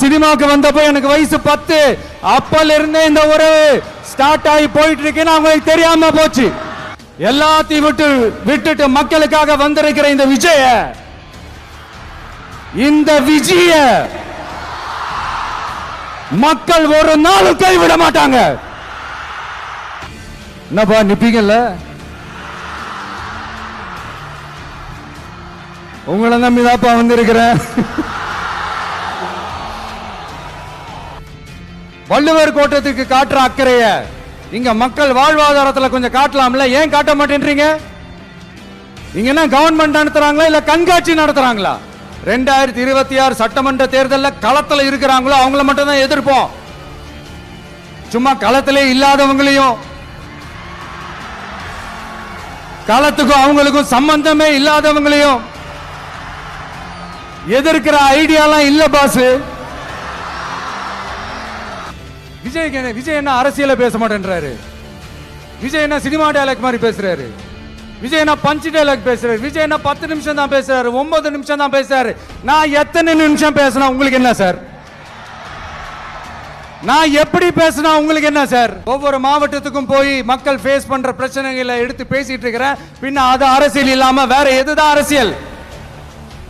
சினிமாக்கு வந்தப்போ எனக்கு வயசு பத்து. அப்பல இருந்தே இந்த உறவு ஸ்டார்ட் ஆகி போயிட்டு இருக்குன்னு அவங்களுக்கு தெரியாம போச்சு. எல்லாத்தையும் விட்டு விட்டுட்டு மக்களுக்காக வந்திருக்கிற இந்த விஜய இந்த விஜய மக்கள் ஒரு நாள் கைவிட மாட்டாங்க. என்னப்பா நிப்பீங்கல்ல? உங்களை நம்பிதாப்பா வந்திருக்கிறேன். வள்ளுவர் கோட்டத்துக்கு காட்டுற அக்கறைய இங்க மக்கள் வாழ்வாதாரத்துல கொஞ்சம் காட்டலாம்ல? ஏன் காட்ட மாட்டேன்றீங்க? இங்க என்ன கவர்மெண்ட் நடத்துறாங்களா இல்ல கண்காட்சி நடத்துறாங்களா? ரெண்டாயிரத்தி இருபத்தி ஆறு சட்டமன்ற தேர்தலில் களத்துல இருக்கிறாங்களோ அவங்கள மட்டும் தான் எதிர்ப்போம். சும்மா களத்திலே இல்லாதவங்களையும் களத்துக்கும் அவங்களுக்கும் சம்பந்தமே இல்லாதவங்களையும் எதிர்க்கிற ஐடியாலாம் இல்ல பாசு. விஜய் விஜய் என்ன அரசியல பேச மாட்டேன்றாரு. விஜய் என்ன சினிமா டைலாக் மாதிரி பேசுறாரு. விஜய் என்ன பஞ்சு டைலாக் பேசுறாரு. விஜய் என்ன பத்து நிமிஷம் தான் பேசுறாரு. ஒன்பது நிமிஷம் தான் பேசுறாரு. நான் எத்தனை நிமிஷம் பேசினா உங்களுக்கு என்ன சார்? நான் எப்படி பேசினா உங்களுக்கு என்ன சார்? ஒவ்வொரு மாவட்டத்துக்கும் போய் மக்கள் ஃபேஸ் பண்ற பிரச்சனைகளை எடுத்து பேசிட்டு இருக்கிறேன். பின்ன அது அரசியல் இல்லாம வேற எதுதான் அரசியல்?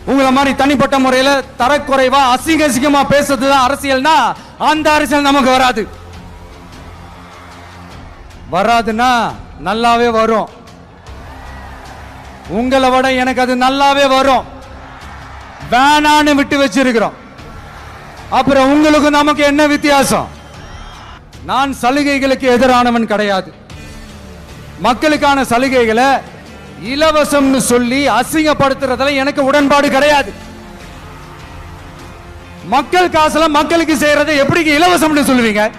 உங்களை மாதிரி தனிப்பட்ட முறையில் தரக்குறைவா அசிங்க அசிங்கமா பேசுறது தான் அரசியல்னா அந்த அரசியல் நமக்கு வராது. வராதுன்னா நல்லாவே வரும். உங்களை விட எனக்கு அது நல்லாவே வரும். வேணான்னு விட்டு வச்சிருக்கிறோம். அப்புறம் உங்களுக்கு நமக்கு என்ன வித்தியாசம்? நான் சலுகைகளுக்கு எதிரானவன் கிடையாது. மக்களுக்கான சலுகைகளை இலவசம்னு சொல்லி அசிங்கப்படுத்துறதுல எனக்கு உடன்பாடு கிடையாது. மக்கள் காசுல மக்களுக்கு செய்யறதை எப்படி இலவசம்னு சொல்லுவீங்க?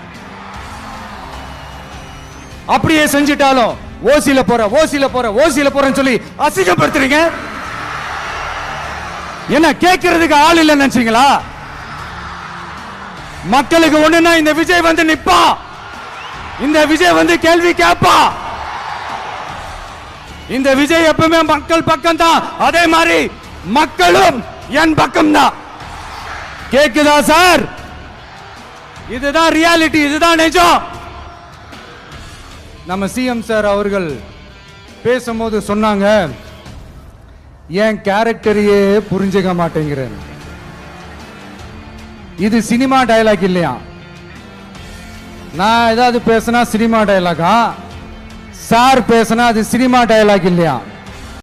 அப்படியே செஞ்சிட்டாலும் ஓசியில போற ஓசியில போற ஓசியில போறேன்னு சொல்லி அசிங்கப்படுத்துறீங்க? என்ன கேட்கறதுக்கு ஆள் இல்லைன்னு நினைச்சீங்களா? மக்களுக்கு ஒண்ணுன்னா இந்த விஜய் வந்து நிப்பா. இந்த விஜய் வந்து கேள்வி கேட்பா இந்த விஜய் எப்பவுமே மக்கள் பக்கம் தான் அதே மாதிரி மக்களும் என் பக்கம் தான் கேக்குதா சார்? இதுதான் ரியாலிட்டி இதுதான் நிஜம். நம்ம சிஎம் சார் அவர்கள் பேசும்போது சொன்னாங்க என் கேரக்டரையே புரிஞ்சுக்க மாட்டேங்கிறேன். இது சினிமா டயலாக் இல்லையா? நான் ஏதாவது பேசினா சினிமா டைலாகா சார் பேசினா அது சினிமா டயலாக் இல்லையா?